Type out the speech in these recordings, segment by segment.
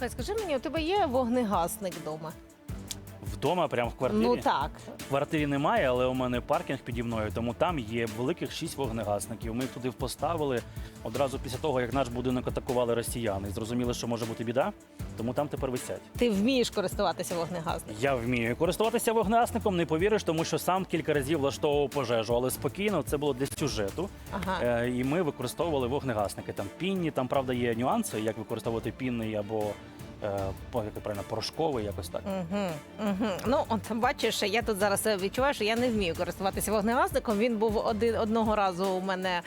Слухай, скажи мені, у тебе є вогнегасник вдома? Вдома, прямо в квартирі. Ну так. В квартирі немає, але у мене паркінг піді мною, тому там є великих шість вогнегасників. Ми їх туди поставили одразу після того, як наш будинок атакували росіяни. І зрозуміли, що може бути біда, тому там тепер висять. Ти вмієш користуватися вогнегасником. Я вмію користуватися вогнегасником, не повіриш, тому що сам кілька разів влаштовував пожежу, але спокійно це було для сюжету. Ага. Е, і ми використовували вогнегасники. Там пінні, там правда є нюанси, як використовувати пінний або як це правильно, порошковий, якось так. Угу, угу. Ну, от бачиш, я тут зараз е, відчуваю, що я не вмію користуватися вогнегасником. Він був один одного разу у мене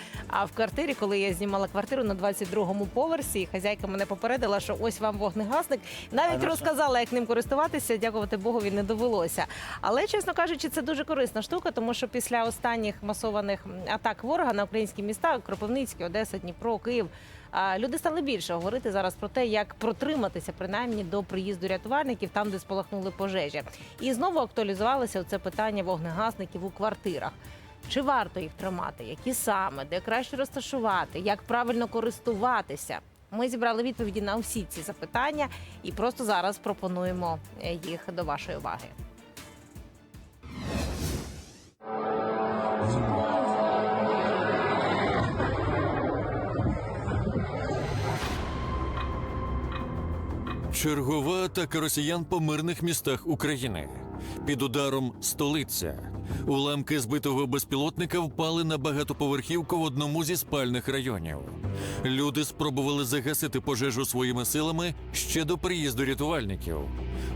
в квартирі, коли я знімала квартиру на 22-му поверсі. І хазяйка мене попередила, що ось вам вогнегасник. Навіть на розказала, як ним користуватися. Дякувати Богові, не довелося. Але чесно кажучи, це дуже корисна штука, тому що після останніх масованих атак ворога на українські міста Кропивницький, Одеса, Дніпро, Київ. Люди стали більше говорити зараз про те, як протриматися принаймні до приїзду рятувальників там, де спалахнули пожежі. І знову актуалізувалося це питання вогнегасників у квартирах. Чи варто їх тримати? Які саме, де краще розташувати, як правильно користуватися? Ми зібрали відповіді на всі ці запитання і просто зараз пропонуємо е, їх до вашої уваги. Чергова атака росіян по мирних містах України. Під ударом столиця. Уламки збитого безпілотника впали на багатоповерхівку в одному зі спальних районів. Люди спробували загасити пожежу своїми силами ще до приїзду рятувальників.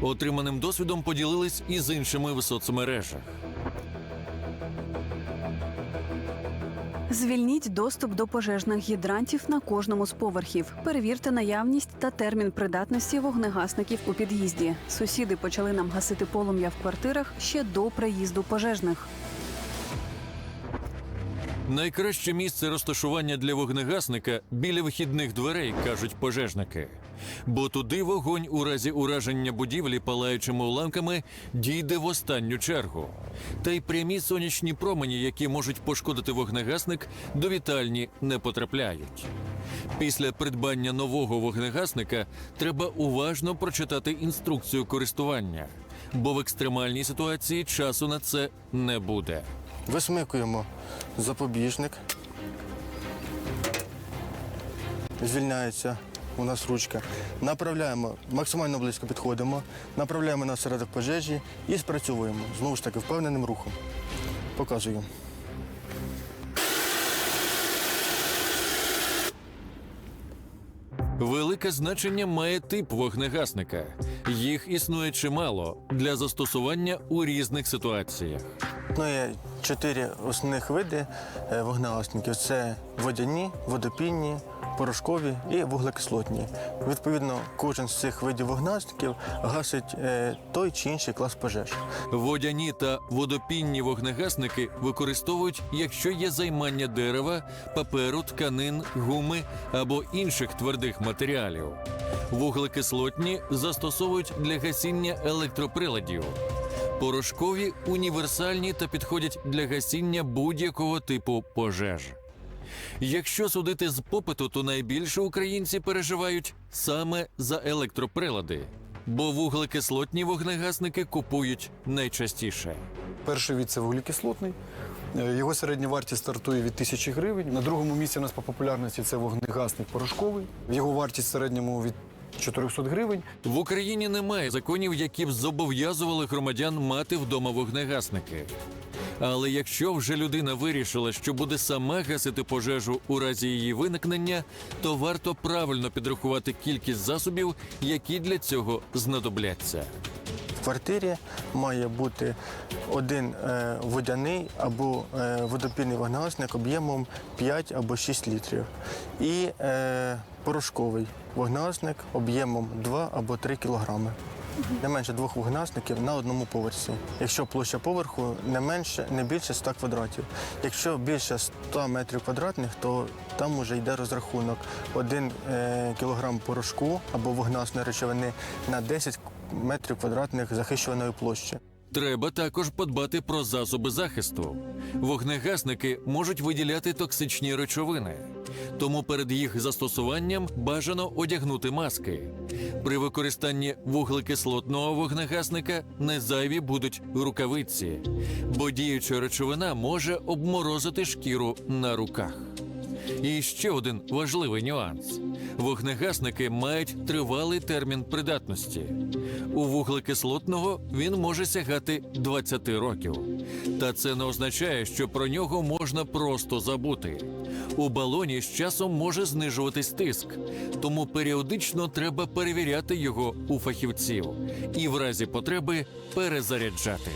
Отриманим досвідом поділились і з іншими в соцмережах. Звільніть доступ до пожежних гідрантів на кожному з поверхів. Перевірте наявність та термін придатності вогнегасників у під'їзді. Сусіди почали нам гасити полум'я в квартирах ще до приїзду пожежних. Найкраще місце розташування для вогнегасника біля вихідних дверей, кажуть пожежники. Бо туди вогонь у разі ураження будівлі палаючими уламками дійде в останню чергу. Та й прямі сонячні промені, які можуть пошкодити вогнегасник, до вітальні не потрапляють. Після придбання нового вогнегасника треба уважно прочитати інструкцію користування, бо в екстремальній ситуації часу на це не буде. Висмикуємо запобіжник. Звільняється у нас ручка. Направляємо, максимально близько підходимо, направляємо на осередок пожежі і спрацьовуємо. Знову ж таки, впевненим рухом. Показую. Велике значення має тип вогнегасника. Їх існує чимало для застосування у різних ситуаціях. Ну, є чотири основних види е, вогнегасників: це водяні, водопінні, порошкові і вуглекислотні. Відповідно, кожен з цих видів вогнегасників гасить е, той чи інший клас пожеж. Водяні та водопінні вогнегасники використовують, якщо є займання дерева, паперу, тканин, гуми або інших твердих матеріалів. Вуглекислотні застосовують для гасіння електроприладів. Порошкові універсальні та підходять для гасіння будь-якого типу пожеж. Якщо судити з попиту, то найбільше українці переживають саме за електроприлади, бо вуглекислотні вогнегасники купують найчастіше. Перший від це вуглекислотний. Е, Його середня вартість стартує від тисячі гривень. На другому місці у нас по популярності це вогнегасник порошковий. Його вартість в середньому від 400 гривень. В Україні немає законів, які б зобов'язували громадян мати вдома вогнегасники. Але якщо вже людина вирішила, що буде сама гасити пожежу у разі її виникнення, то варто правильно підрахувати кількість засобів, які для цього знадобляться. В квартирі має бути один е, водяний або е, водопільний вогнегасник об'ємом 5 або 6 літрів. І е, порошковий вогнегасник об'ємом 2 або 3 кілограми. Не менше двох вогнасників на одному поверсі. Якщо площа поверху не менше, не більше 100 квадратів. Якщо більше 100 метрів квадратних, то там вже йде розрахунок. Один е, кілограм порошку або вогнасної речовини на 10 метрів квадратних захищуваної площі. Треба також подбати про засоби захисту. Вогнегасники можуть виділяти токсичні речовини. Тому перед їх застосуванням бажано одягнути маски. При використанні вуглекислотного вогнегасника не зайві будуть рукавиці, бо діюча речовина може обморозити шкіру на руках. І ще один важливий нюанс: вогнегасники мають тривалий термін придатності. У вуглекислотного він може сягати 20 років. Та це не означає, що про нього можна просто забути. У балоні з часом може знижуватись тиск, тому періодично треба перевіряти його у фахівців і в разі потреби перезаряджати.